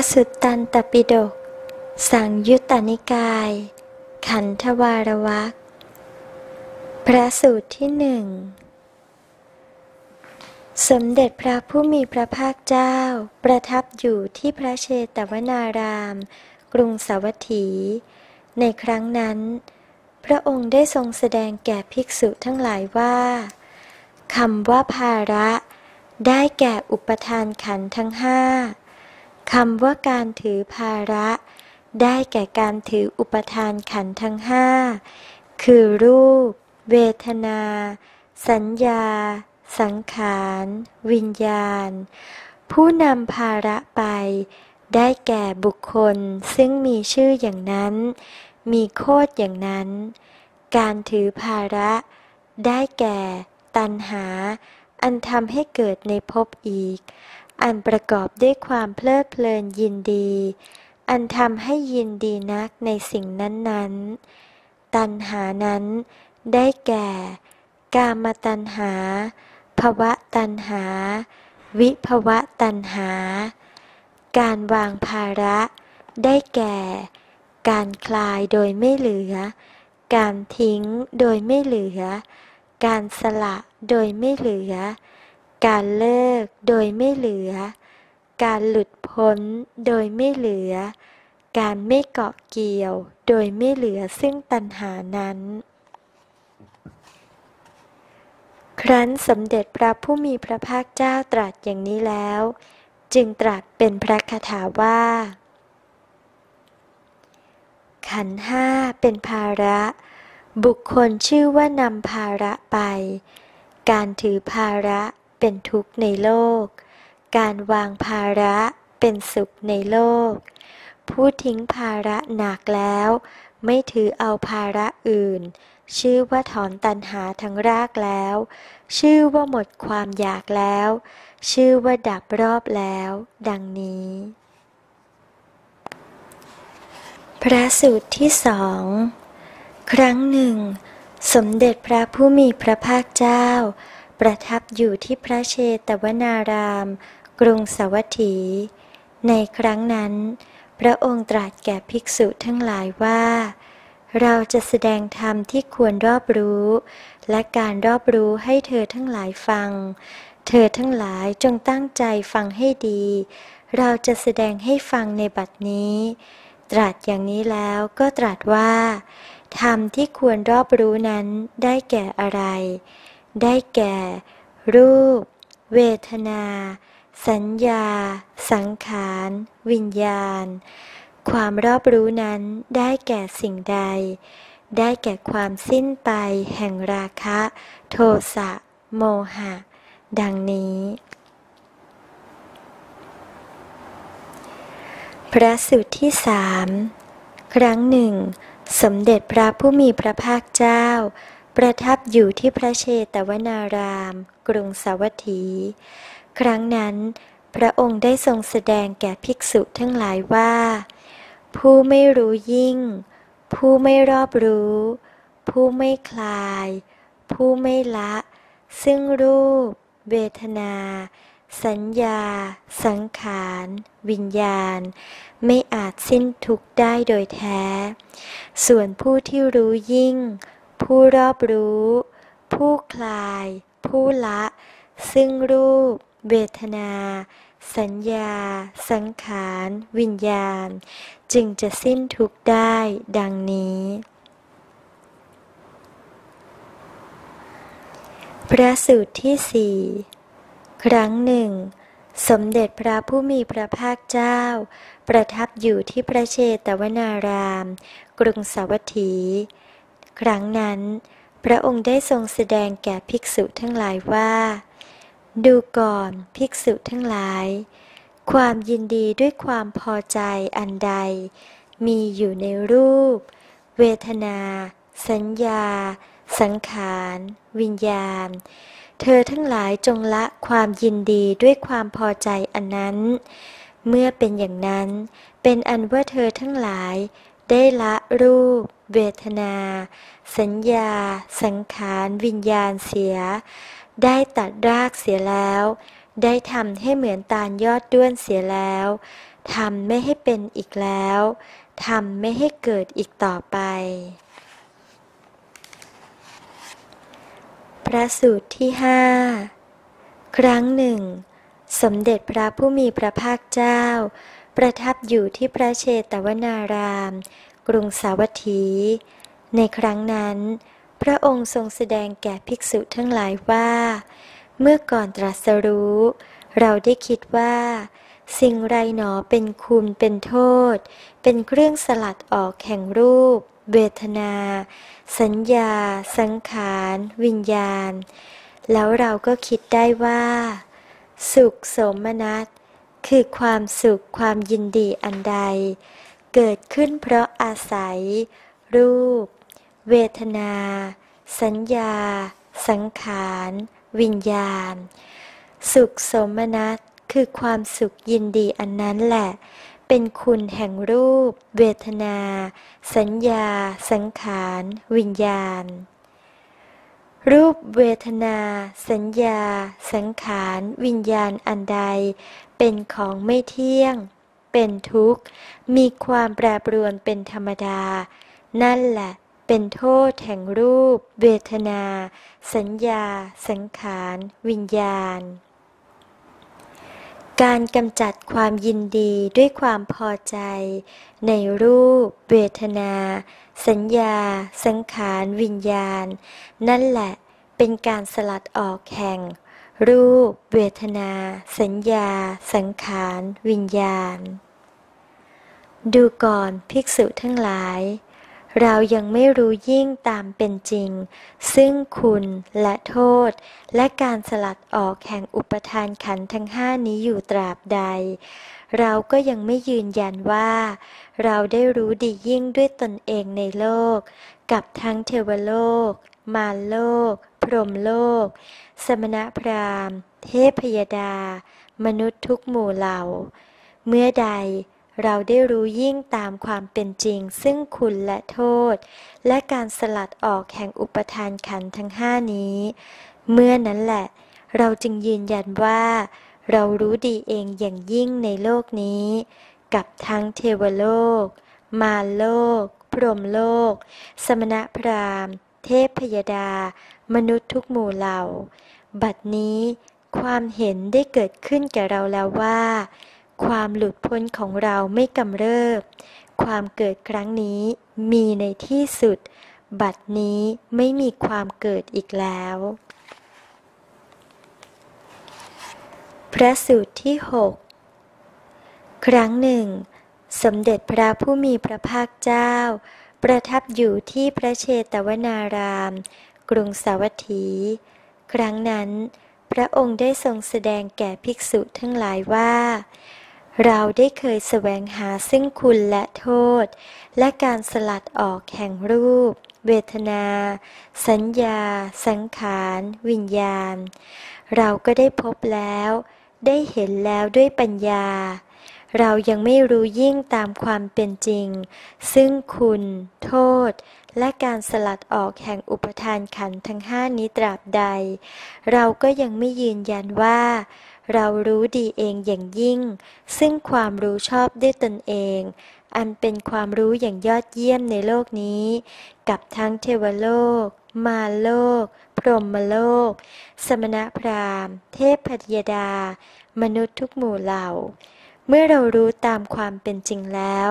พระสุตตันตปิฎก สังยุตตนิกาย ขันธวารวักพระสูตรที่หนึ่ง สมเด็จพระผู้มีพระภาคเจ้า ประทับอยู่ที่พระเชตวนาราม กรุงสาวัตถี ในครั้งนั้น พระองค์ได้ทรงแสดงแก่ภิกษุทั้งหลายว่าคำว่าภาระ ได้แก่อุปทานขันธ์ทั้งห้า คำว่าการถือภาระ ได้แก่การถืออุปทานขันธ์ทั้งห้าคือรูป เวทนา สัญญา สังขาร วิญญาณ ผู้นำภาระไป ได้แก่บุคคลซึ่งมีชื่ออย่างนั้น มีโคดอย่างนั้น การถือภาระ ได้แก่ ตัณหา อันทำให้เกิดในภพอีก อันประกอบด้วยความเพลิดเพลินยินดี อันทำให้ยินดีนักในสิ่งนั้นๆ ตัณหานั้นได้แก่ กามตัณหา ภวะตัณหา วิภวะตัณหา การวางภาระ ได้แก่ การคลายโดยไม่เหลือ การทิ้งโดยไม่เหลือ การสละโดยไม่เหลือ การเลิกโดยไม่เหลือ การหลุดพ้นโดยไม่เหลือ การไม่เกาะเกี่ยว โดยไม่เหลือซึ่งตัณหานั้น ครั้นสมเด็จพระผู้มีพระภาคเจ้าตรัสอย่างนี้แล้ว จึงตรัสเป็นพระคาถาว่า ขันห้าเป็นภาระ บุคคลชื่อว่านำภาระไป การถือภาระ เป็นทุกข์ในโลก การวางภาระเป็นสุขในโลก ผู้ทิ้งภาระหนักแล้ว ไม่ถือเอาภาระอื่น ชื่อว่าถอนตัณหาทั้งรากแล้ว ชื่อว่าหมดความอยากแล้ว ชื่อว่าดับรอบแล้ว ดังนี้ พระสูตรที่สอง ครั้งหนึ่ง สมเด็จพระผู้มีพระภาคเจ้า ประทับอยู่ที่พระเชตวนาราม กรุงสวัสถี ในครั้งนั้น พระองค์ตรัสแก่ภิกษุทั้งหลายว่า เราจะแสดงธรรมที่ควรรอบรู้ และการรอบรู้ให้เธอทั้งหลายฟัง เธอทั้งหลายจงตั้งใจฟังให้ดี เราจะแสดงให้ฟังในบัดนี้ ตรัสอย่างนี้แล้วก็ตรัสว่าธรรมที่ควรรอบรู้นั้นได้แก่อะไร ได้แก่ รูป เวทนา สัญญา สังขาร วิญญาณ ความรอบรู้นั้นได้แก่สิ่งใด ได้แก่ความสิ้นไปแห่งราคะ โทสะ โมหะ ดังนี้พระสุตรที่สามครั้งหนึ่ง สมเด็จพระผู้มีพระภาคเจ้า ประทับอยู่ที่พระเชตวนาราม กรุงสาวัตถี ครั้งนั้น พระองค์ได้ทรงแสดงแก่ภิกษุทั้งหลายว่า ผู้ไม่รู้ยิ่ง ผู้ไม่รอบรู้ ผู้ไม่คลาย ผู้ไม่ละ ซึ่งรูป เวทนา สัญญา สังขาร วิญญาณ ไม่อาจสิ้นทุกได้โดยแท้ ส่วนผู้ที่รู้ยิ่ง ผู้รอบรู้ ผู้คลาย ผู้ละ ซึ่งรูป เวทนา สัญญา สังขาร วิญญาณ จึงจะสิ้นทุกได้ดังนี้ พระสูตรที่สี่ครั้งหนึ่ง สมเด็จพระผู้มีพระภาคเจ้า ประทับอยู่ที่พระเชตวนาราม กรุงสาวัตถี ครั้งนั้น พระองค์ได้ทรงแสดงแก่ภิกษุทั้งหลายว่า ดูก่อนภิกษุทั้งหลาย ความยินดีด้วยความพอใจอันใด มีอยู่ในรูป เวทนา สัญญา สังขาร วิญญาณ เธอทั้งหลายจงละความยินดีด้วยความพอใจอันนั้น เมื่อเป็นอย่างนั้น เป็นอันว่าเธอทั้งหลาย ได้ละรูป เวทนา สัญญา สังขารวิญญาณเสีย ได้ตัดรากเสียแล้ว ได้ทำให้เหมือนตาลยอดด้วนเสียแล้วทำไม่ให้เป็นอีกแล้วทำไม่ให้เกิดอีกต่อไป พระสูตรที่ห้าครั้งหนึ่ง สมเด็จพระผู้มีพระภาคเจ้า ประทับอยู่ที่พระเชตวนาราม กรุงสาวัตถี ในครั้งนั้น พระองค์ทรงแสดงแก่ภิกษุทั้งหลายว่า เมื่อก่อนตรัสรู้ เราได้คิดว่า สิ่งไรหนอเป็นคุณเป็นโทษ เป็นเครื่องสลัดออกแห่งรูป เวทนา สัญญา สังขาร วิญญาณ แล้วเราก็คิดได้ว่า สุขสมนัต คือความสุขความยินดีอันใด เกิดขึ้นเพราะอาศัย รูป เวทนา สัญญา สังขาร วิญญาณ สุขสมนัตคือความสุขยินดีอันนั้นแหละ เป็นคุณแห่งรูป เวทนา สัญญา สังขาร วิญญาณ รูปเวทนา สัญญา สังขาร วิญญาณอันใด เป็นของไม่เที่ยง เป็นทุกข์ มีความแปรปรวนเป็นธรรมดา นั่นแหละเป็นโทษแห่งรูป เวทนา สัญญา สังขาร วิญญาณ การกำจัดความยินดีด้วยความพอใจ ในรูป เวทนา สัญญา สังขาร วิญญาณ นั่นแหละเป็นการสลัดออกแห่ง รูป เวทนา สัญญา สังขาร วิญญาณ ดูก่อนภิกษุทั้งหลาย เรายังไม่รู้ยิ่งตามเป็นจริง ซึ่งคุณและโทษ และการสลัดออกแห่งอุปทานขันธ์ทั้งห้านี้อยู่ตราบใด เราก็ยังไม่ยืนยันว่า เราได้รู้ดียิ่งด้วยตนเองในโลก กับทั้งเทวโลก มารโลก พรหมโลก สมณพราหมณ์ เทพยดา มนุษย์ทุกหมู่เหล่า เมื่อใดเราได้รู้ยิ่งตามความเป็นจริง ซึ่งคุณและโทษ และการสลัดออกแห่งอุปทานขันทั้งห้านี้ เมื่อนั้นแหละ เราจึงยืนยันว่า เรารู้ดีเองอย่างยิ่งในโลกนี้ กับทั้งเทวโลก มารโลก พรหมโลก สมณพราหมณ์ เทพพยดา มนุษย์ทุกหมู่เหล่า บัดนี้ ความเห็นได้เกิดขึ้นแก่เราแล้วว่า ความหลุดพ้นของเราไม่กำเริบ ความเกิดครั้งนี้มีในที่สุด บัดนี้ไม่มีความเกิดอีกแล้ว พระสูตรที่หกครั้งหนึ่ง สมเด็จพระผู้มีพระภาคเจ้า ประทับอยู่ที่พระเชตวนาราม กรุงสาวัตถี ครั้งนั้น พระองค์ได้ทรงแสดงแก่ภิกษุทั้งหลายว่า เราได้เคยแสวงหาซึ่งคุณและโทษ และการสลัดออกแห่งรูป เวทนา สัญญา สังขาร วิญญาณ เราก็ได้พบแล้ว ได้เห็นแล้วด้วยปัญญา เรายังไม่รู้ยิ่งตามความเป็นจริง ซึ่งคุณ โทษ และการสลัดออกแห่งอุปทานขันทั้งห้านี้ตราบใด เราก็ยังไม่ยืนยันว่า เรารู้ดีเองอย่างยิ่ง ซึ่งความรู้ชอบด้วยตนเอง อันเป็นความรู้อย่างยอดเยี่ยมในโลกนี้ กับทั้งเทวโลก มารโลก พรหมโลก สมณพราหมณ์ เทพพยดา มนุษย์ทุกหมู่เหล่า เมื่อเรารู้ตามความเป็นจริงแล้ว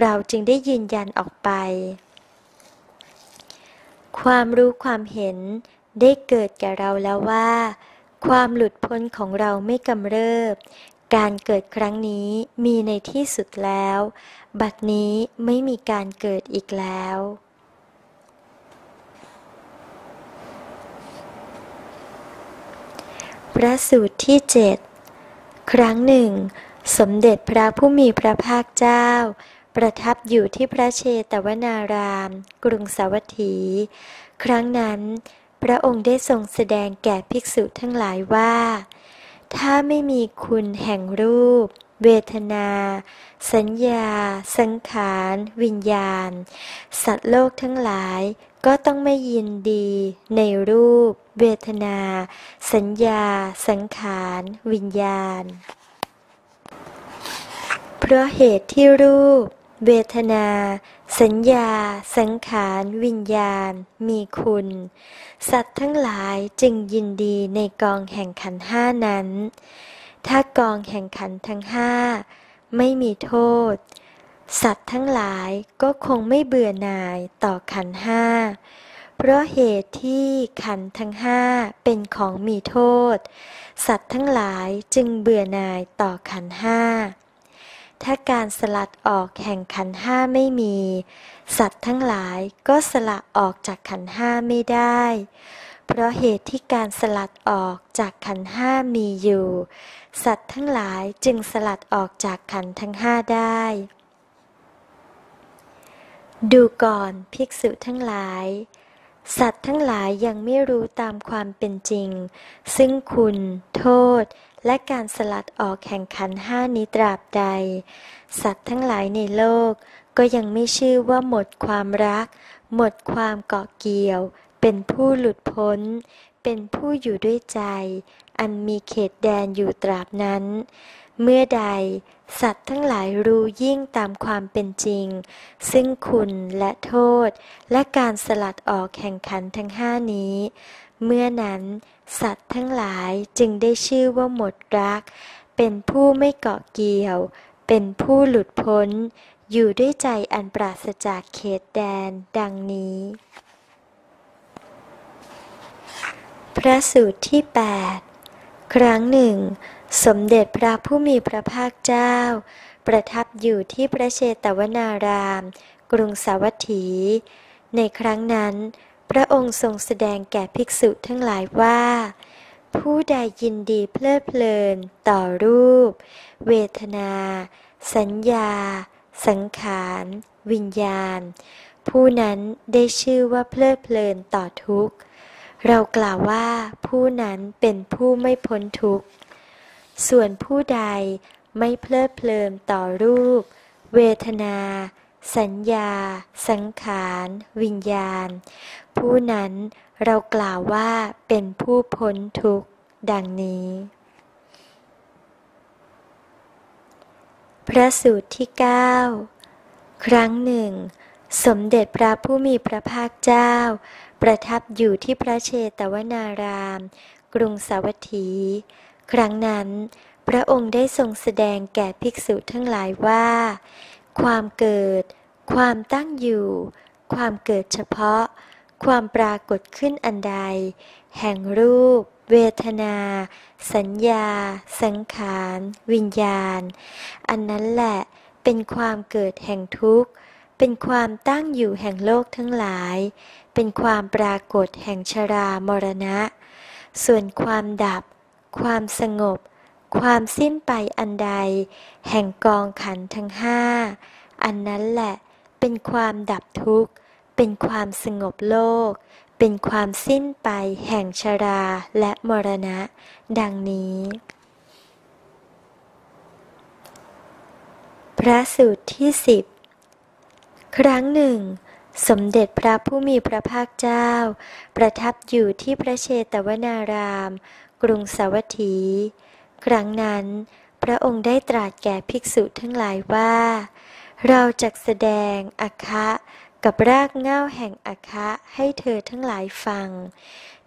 เราจึงได้ยืนยันออกไป ความรู้ความเห็นได้เกิดแก่เราแล้วว่า ความหลุดพ้นของเราไม่กำเริบ การเกิดครั้งนี้มีในที่สุดแล้ว บัดนี้ไม่มีการเกิดอีกแล้วพระสูตรที่เจ็ดครั้งหนึ่ง สมเด็จพระผู้มีพระภาคเจ้า ประทับอยู่ที่พระเชตวนาราม กรุงสาวัตถี ครั้งนั้น พระองค์ได้ทรงแสดงแก่ภิกษุทั้งหลายว่า ถ้าไม่มีคุณแห่งรูป เวทนา สัญญา สังขาร วิญญาณ สัตว์โลกทั้งหลายก็ต้องไม่ยินดีในรูป เวทนา สัญญา สังขาร วิญญาณ เพราะเหตุที่รูป เวทนา สัญญา สังขาร วิญญาณ มีคุณ สัตว์ทั้งหลายจึงยินดีในกองแห่งขันห้านั้น ถ้ากองแห่งขันทั้งห้าไม่มีโทษ สัตว์ทั้งหลายก็คงไม่เบื่อหน่ายต่อขันห้าเพราะเหตุที่ขันทั้งห้าเป็นของมีโทษ สัตว์ทั้งหลายจึงเบื่อหน่ายต่อขันห้า ถ้าการสลัดออกแห่งขันห้าไม่มี สัตว์ทั้งหลายก็สละออกจากขันห้าไม่ได้ เพราะเหตุที่การสลัดออกจากขันห้ามีอยู่ สัตว์ทั้งหลายจึงสลัดออกจากขันทั้งห้าได้ ดูก่อนภิกษุทั้งหลาย สัตว์ทั้งหลายยังไม่รู้ตามความเป็นจริง ซึ่งคุณ โทษ และการสลัดออกแห่งขันห้านี้ตราบใด สัตว์ทั้งหลายในโลก ก็ยังไม่ชื่อว่าหมดความรัก หมดความเกาะเกี่ยว เป็นผู้หลุดพ้น เป็นผู้อยู่ด้วยใจ อันมีเขตแดนอยู่ตราบนั้น เมื่อใด สัตว์ทั้งหลายรู้ยิ่งตามความเป็นจริง ซึ่งคุณและโทษ และการสลัดออกแห่งขันทั้งห้านี้ เมื่อนั้น สัตว์ทั้งหลายจึงได้ชื่อว่าหมดรัก เป็นผู้ไม่เกาะเกี่ยว เป็นผู้หลุดพ้น อยู่ด้วยใจอันปราศจากเขตแดน ดังนี้ พระสูตรที่ 8 ครั้งหนึ่ง สมเด็จพระผู้มีพระภาคเจ้า ประทับอยู่ที่พระเชตวนาราม กรุงสาวัตถี ในครั้งนั้น พระองค์ทรงแสดงแก่ภิกษุทั้งหลายว่า ผู้ใดยินดีเพลิดเพลิน ต่อรูป เวทนา สัญญา สังขาร วิญญาณ ผู้นั้นได้ชื่อว่าเพลิดเพลินต่อทุกข์ เรากล่าวว่าผู้นั้นเป็นผู้ไม่พ้นทุกข์ ส่วนผู้ใดไม่เพลิดเพลินต่อรูป เวทนา สัญญา สังขาร วิญญาณ ผู้นั้นเรากล่าวว่าเป็นผู้พ้นทุกข์ ดังนี้ พระสูตรที่ 9 ครั้งหนึ่ง สมเด็จพระผู้มีพระภาคเจ้า ประทับอยู่ที่พระเชตวนาราม กรุงสาวัตถี ครั้งนั้น พระองค์ได้ทรงแสดงแก่ภิกษุทั้งหลายว่า ความเกิด ความตั้งอยู่ ความเกิดเฉพาะ ความปรากฏขึ้นอันใด แห่งรูป เวทนา สัญญา สังขาร วิญญาณ อันนั้นแหละเป็นความเกิดแห่งทุกข์ เป็นความตั้งอยู่แห่งโลกทั้งหลาย เป็นความปรากฏแห่งชรามรณะ ส่วนความดับ ความสงบ ความสิ้นไปอันใด แห่งกองขันทั้งห้า อันนั้นแหละ เป็นความดับทุกข์ เป็นความสงบโลก เป็นความสิ้นไปแห่งชราและมรณะ ดังนี้ พระสูตรที่สิบครั้งหนึ่งสมเด็จพระผู้มีพระภาคเจ้า ประทับอยู่ที่พระเชตวนาราม กรุงสาวัตถี ครั้งนั้น พระองค์ได้ตรัสแก่ภิกษุทั้งหลายว่า เราจะแสดงอัคะกับรากเง้าแห่งอัคะให้เธอทั้งหลายฟัง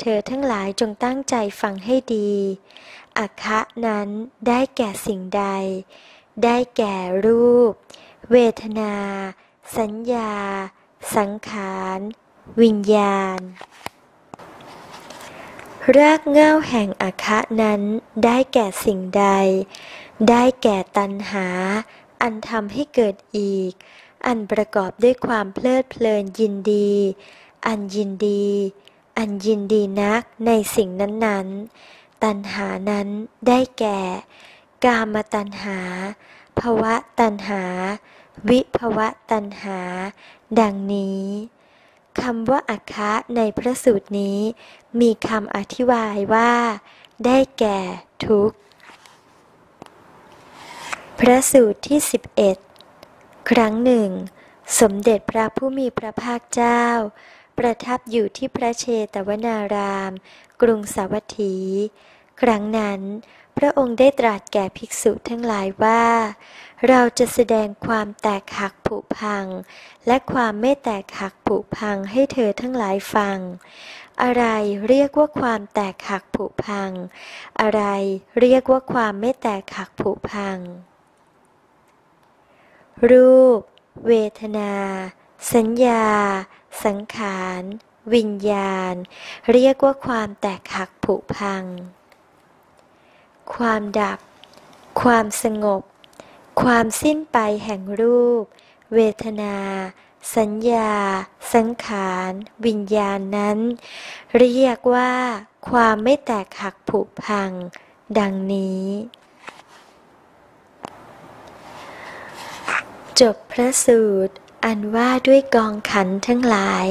เธอทั้งหลายจงตั้งใจฟังให้ดีอัคะนั้นได้แก่สิ่งใด ได้แก่รูป เวทนา สัญญา สังขาร วิญญาณ รากเหง้าแห่งอาคะนั้นได้แก่สิ่งใด ได้แก่ตัณหา อันทำให้เกิดอีก อันประกอบด้วยความเพลิดเพลินยินดี อันยินดี อันยินดีนักในสิ่งนั้นๆ ตัณหานั้นได้แก่ กามตัณหา ภวะตัณหา วิภวะตัณหา ดังนี้ คำว่าอัคคะในพระสูตรนี้ มีคำอธิบายว่า ได้แก่ทุกข์ พระสูตรที่ 11 ครั้งหนึ่ง สมเด็จพระผู้มีพระภาคเจ้าปประทับอยู่ที่พระเชตวนาราม กรุงสาวัตถี ครั้งนั้น พระองค์ได้ตรัสแก่ภิกษุทั้งหลายว่า เราจะแสดงความแตกหักผุพัง และความไม่แตกหักผุพังให้เธอทั้งหลายฟัง อะไรเรียกว่าความแตกหักผุพัง อะไรเรียกว่าความไม่แตกหักผุพัง รูป เวทนา สัญญา สังขาร วิญญาณ เรียกว่าความแตกหักผุพัง ความดับ ความสงบ ความสิ้นไปแห่งรูป เวทนา สัญญา สังขาร วิญญาณนั้น เรียกว่าความไม่แตกหักผุพัง ดังนี้ จบพระสูตร อันว่าด้วยกองขันทั้งหลาย